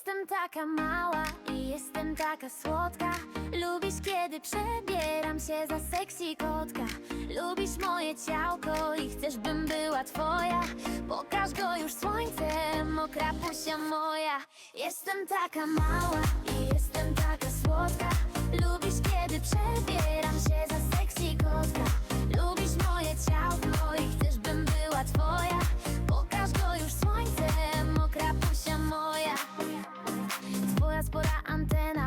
Jestem taka mała i jestem taka słodka. Lubisz kiedy przebieram się za sexy kotka. Lubisz moje ciałko i chcesz bym była twoja. Pokaż go już słońcem, mokra pusia moja. Jestem taka mała i jestem taka słodka horas por la antena.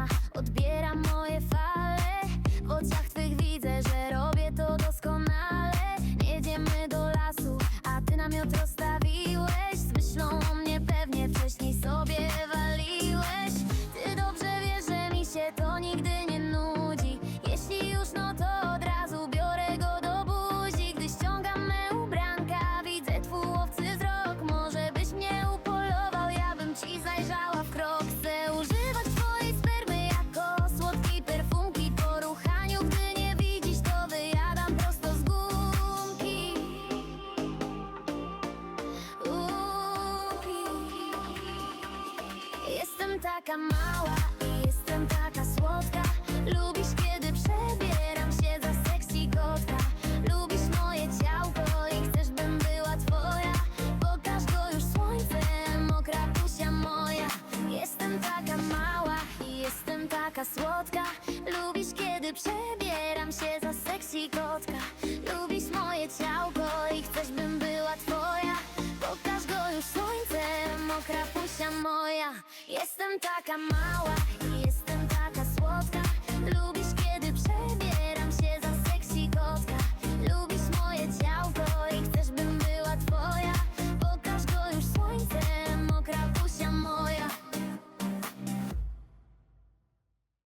Taka mała i jestem taka słodka. Lubisz kiedy przebieram się za sexy kotka. Lubisz moje ciałko i chcesz bym była twoja. Pokaż go już słońcem, mokra pusia moja. Jestem taka mała i jestem taka słodka. Lubisz kiedy przebieram się za sexy kotka Pusia moja Jestem taka mała